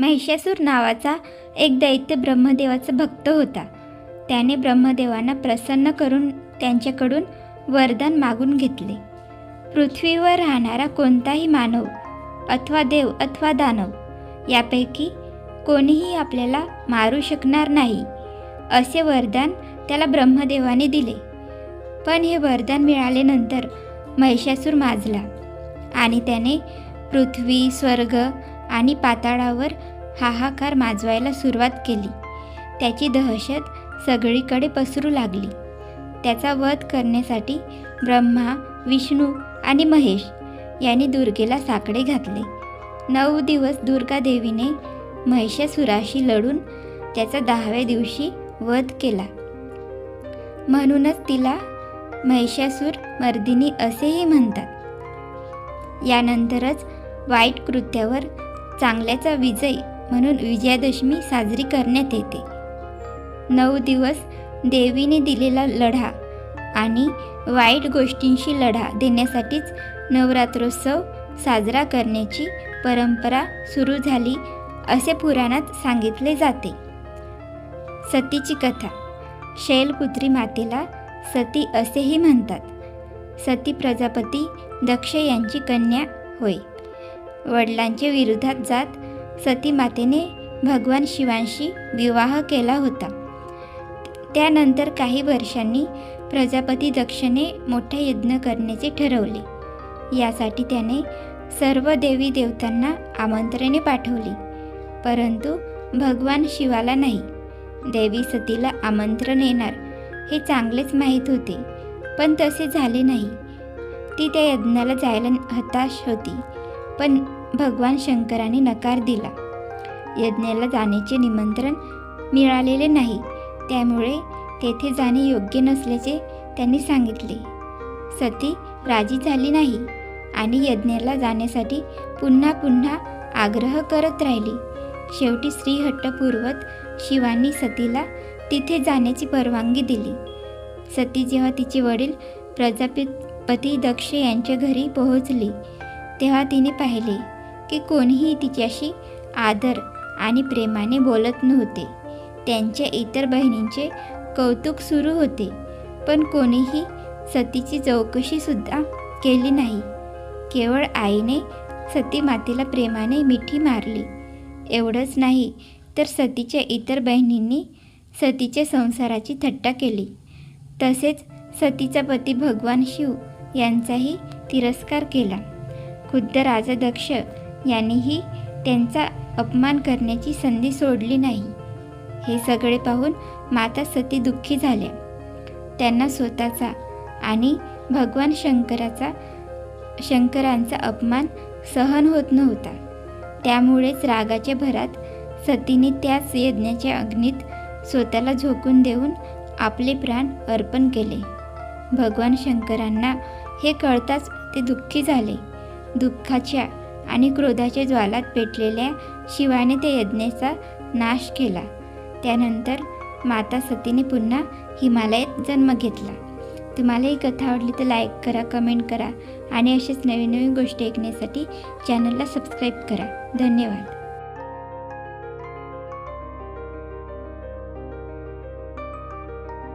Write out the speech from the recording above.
महिषासूर नावाचा एक दैत्य ब्रह्मदेवाचा भक्त होता. त्याने ब्रह्मदेवांना प्रसन्न करून त्यांच्याकडून वरदान मागून घेतले. पृथ्वीवर राहणारा कोणताही मानव अथवा देव अथवा दानव यापैकी कोणीही आपल्याला मारू शकणार नाही असे वरदान त्याला ब्रह्मदेवाने दिले. पण हे वरदान मिळाल्यानंतर महिषासूर माजला आणि त्याने पृथ्वी स्वर्ग आणि पाताळावर हाहाकार माजवायला सुरुवात केली. त्याची दहशत सगळीकडे पसरू लागली. त्याचा वध करण्यासाठी ब्रह्मा विष्णू आणि महेश यांनी दुर्गेला साकडे घातले. नऊ दिवस दुर्गा देवीने महिषासुराशी लढून त्याचा दहाव्या दिवशी वध केला. म्हणूनच तिला महिषासूर मर्दिनी असेही म्हणतात. यानंतरच वाईट कृत्यावर चांगल्याचा विजय म्हणून विजयादशमी साजरी करण्यात येते. नऊ दिवस देवीने दिलेला लढा आणि वाईट गोष्टींशी लढा देण्यासाठीच नवरात्रोत्सव साजरा करण्याची परंपरा सुरू झाली असे पुराणात सांगितले जाते. सतीची कथा. शैलपुत्री मातेला सती असेही म्हणतात. सती प्रजापती दक्ष यांची कन्या होय. वडिलांच्या विरोधात जात सती मातेने भगवान शिवांशी विवाह केला होता. त्यानंतर काही वर्षांनी प्रजापती दक्षने मोठा यज्ञ करण्याचे ठरवले. यासाठी त्याने सर्व देवी देवतांना आमंत्रणे पाठवली. परंतु भगवान शिवाला नाही. देवी सतीला आमंत्रण येणार हे चांगलेच माहीत होते पण तसे झाले नाही. ती त्या यज्ञाला जायला हताश होती. पण भगवान शंकराने नकार दिला. यज्ञाला जाण्याचे निमंत्रण मिळालेले नाही. त्यामुळे तेथे जाणे योग्य नसल्याचे त्यांनी सांगितले. सती राजी झाली नाही आणि यज्ञाला जाण्यासाठी पुन्हा पुन्हा आग्रह करत राहिली. शेवटी श्रीहट्टपूर्वत शिवांनी सतीला तिथे जाण्याची परवानगी दिली. सती जेव्हा तिचे वडील प्रजापती दक्ष यांच्या घरी पोहोचली तेव्हा तिने पाहिले की कोणीही तिच्याशी आदर आणि प्रेमाने बोलत नव्हते. त्यांच्या इतर बहिणींचे कौतुक सुरू होते पण कोणीही सतीची चौकशीसुद्धा केली नाही. केवळ आईने सती मातेला प्रेमाने मिठी मारली. एवढंच नाही तर सतीच्या इतर बहिणींनी सतीच्या संसाराची थट्टा केली. तसेच सतीचा पती भगवान शिव यांचाही तिरस्कार केला. खुद्द राजा दक्ष यांनीही त्यांचा अपमान करण्याची संधी सोडली नाही. हे सगळे पाहून माता सती दुःखी झाल्या. त्यांना स्वतःचा आणि भगवान शंकराचा शंकरांचा अपमान सहन होत नव्हता. त्यामुळेच रागाच्या भरात सतीने त्याच यज्ञाच्या अग्नीत स्वतःला झोकून देऊन आपले प्राण अर्पण केले. भगवान शंकरांना हे कळताच ते दुःखी झाले. दुःखाच्या आणि क्रोधाच्या ज्वालात पेटलेल्या शिवाने त्या यज्ञेचा नाश केला. त्यानंतर माता सतीने पुन्हा हिमालयात जन्म घेतला. तुम्हाला ही कथा आवडली तर लाईक करा कमेंट करा आणि असेच नवीन नवीन गोष्टी ऐकण्यासाठी चॅनलला सबस्क्राईब करा. धन्यवाद.